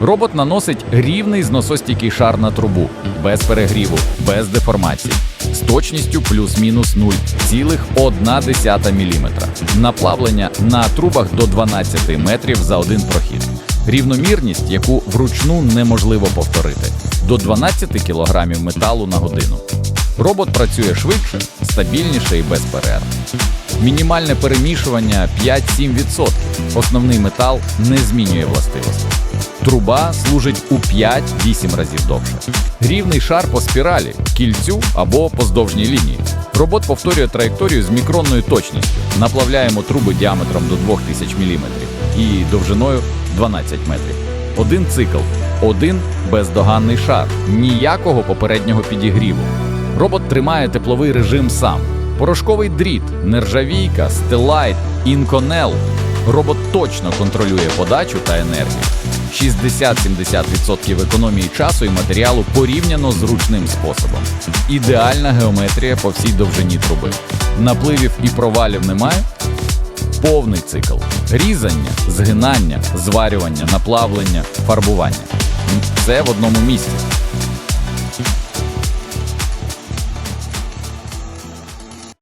Робот наносить рівний зносостійкий шар на трубу, без перегріву, без деформації, з точністю плюс-мінус 0,1 мм. Наплавлення на трубах до 12 метрів за один прохід. Рівномірність, яку вручну неможливо повторити, до 12 кг металу на годину. Робот працює швидше, стабільніше і без перерв. Мінімальне перемішування 5-7%. Основний метал не змінює властивості. Труба служить у 5-8 разів довше. Рівний шар по спіралі, кільцю або поздовжній лінії. Робот повторює траєкторію з мікронною точністю. Наплавляємо труби діаметром до 2000 мм і довжиною 12 метрів. Один цикл, один бездоганний шар, ніякого попереднього підігріву. Робот тримає тепловий режим сам. Порошковий дріт, нержавійка, стелайт, інконел. Робот точно контролює подачу та енергію. 60-70% економії часу і матеріалу порівняно з ручним способом. Ідеальна геометрія по всій довжині труби. Напливів і провалів немає. Повний цикл: різання, згинання, зварювання, наплавлення, фарбування. Все в одному місці.